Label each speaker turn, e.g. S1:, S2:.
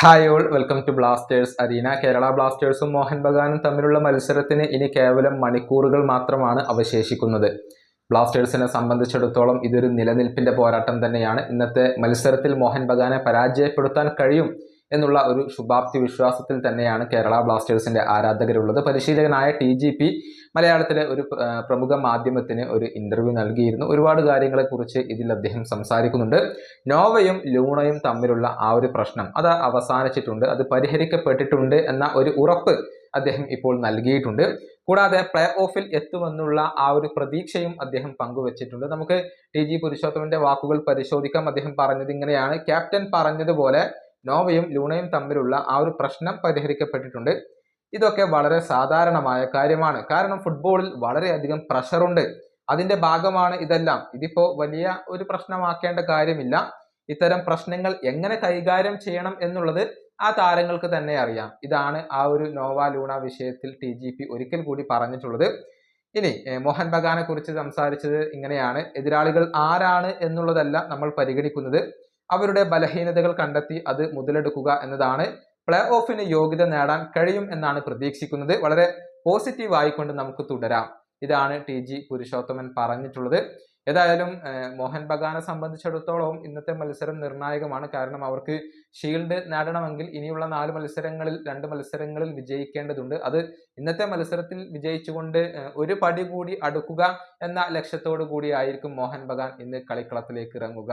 S1: Hi all welcome to Blasters Arena Kerala ബ്ലാസ്റ്റേഴ്സും Mohan ബഗാനും തമ്മിലുള്ള മത്സരത്തിന് ഇനി കേവലം മണിക്കൂറുകൾ മാത്രമാണ് അവശേഷിക്കുന്നത്. ബ്ലാസ്റ്റേഴ്സിനെ സംബന്ധിച്ചിടത്തോളം ഇതൊരു നിലനിൽപ്പിന്റെ പോരാട്ടം തന്നെയാണ്. ഇന്നത്തെ മത്സരത്തിൽ മോഹൻ ബഗാനെ പരാജയപ്പെടുത്താൻ കഴിയും എന്നുള്ള ഒരു ശുഭാപ്തി വിശ്വാസത്തിൽ തന്നെയാണ് കേരള ബ്ലാസ്റ്റേഴ്സിന്റെ ആരാധകരുള്ളത്. പരിശീലകനായ ടി ജി പി മലയാളത്തിലെ ഒരു പ്രമുഖ മാധ്യമത്തിന് ഒരു ഇന്റർവ്യൂ നൽകിയിരുന്നു. ഒരുപാട് കാര്യങ്ങളെക്കുറിച്ച് ഇതിൽ അദ്ദേഹം സംസാരിക്കുന്നുണ്ട്. നോവയും ലൂണയും തമ്മിലുള്ള ആ ഒരു പ്രശ്നം അത് അവസാനിച്ചിട്ടുണ്ട് അത് പരിഹരിക്കപ്പെട്ടിട്ടുണ്ട് എന്ന ഒരു ഉറപ്പ് അദ്ദേഹം ഇപ്പോൾ നൽകിയിട്ടുണ്ട്. കൂടാതെ പ്ലേ ഓഫിൽ എത്തുമെന്നുള്ള ആ ഒരു പ്രതീക്ഷയും അദ്ദേഹം പങ്കുവച്ചിട്ടുണ്ട്. നമുക്ക് ടി ജി പുരുഷോത്തമന്റെ വാക്കുകൾ പരിശോധിക്കാം. അദ്ദേഹം പറഞ്ഞത് ഇങ്ങനെയാണ്. ക്യാപ്റ്റൻ പറഞ്ഞതുപോലെ നോവയും ലൂണയും തമ്മിലുള്ള ആ ഒരു പ്രശ്നം പരിഹരിക്കപ്പെട്ടിട്ടുണ്ട്. ഇതൊക്കെ വളരെ സാധാരണമായ കാര്യമാണ്. കാരണം ഫുട്ബോളിൽ വളരെയധികം പ്രഷറുണ്ട് അതിന്റെ ഭാഗമാണ് ഇതെല്ലാം. ഇതിപ്പോ വലിയ ഒരു പ്രശ്നമാക്കേണ്ട കാര്യമില്ല. ഇത്തരം പ്രശ്നങ്ങൾ എങ്ങനെ കൈകാര്യം ചെയ്യണം എന്നുള്ളത് ആ താരങ്ങൾക്ക് തന്നെ അറിയാം. ഇതാണ് ആ ഒരു നോവ ലൂണ വിഷയത്തിൽ ടി ജി പി ഒരിക്കൽ കൂടി പറഞ്ഞിട്ടുള്ളത്. ഇനി മോഹൻ ബഗാനെ കുറിച്ച് സംസാരിച്ചത് ഇങ്ങനെയാണ്. എതിരാളികൾ ആരാണ് എന്നുള്ളതല്ല നമ്മൾ പരിഗണിക്കുന്നത്. അവരുടെ ബലഹീനതകൾ കണ്ടെത്തി അത് മുതലെടുക്കുക എന്നതാണ്. പ്ലേ ഓഫിന് യോഗ്യത നേടാൻ കഴിയും എന്നാണ് പ്രതീക്ഷിക്കുന്നത്. വളരെ പോസിറ്റീവ് ആയിക്കൊണ്ട് നമുക്ക് തുടരാം. ഇതാണ് ടി ജി പുരുഷോത്തമൻ പറഞ്ഞിട്ടുള്ളത്. ഏതായാലും മോഹൻ ബഗാനെ സംബന്ധിച്ചിടത്തോളം ഇന്നത്തെ മത്സരം നിർണായകമാണ്. കാരണം അവർക്ക് ഷീൽഡ് നേടണമെങ്കിൽ ഇനിയുള്ള നാല് മത്സരങ്ങളിൽ രണ്ട് മത്സരങ്ങളിൽ വിജയിക്കേണ്ടതുണ്ട്. അത് ഇന്നത്തെ മത്സരത്തിൽ വിജയിച്ചുകൊണ്ട് ഒരു പടി കൂടി അടുക്കുക എന്ന ലക്ഷ്യത്തോടു കൂടിയായിരിക്കും മോഹൻ ബഗാൻ ഇന്ന് കളിക്കളത്തിലേക്ക് ഇറങ്ങുക.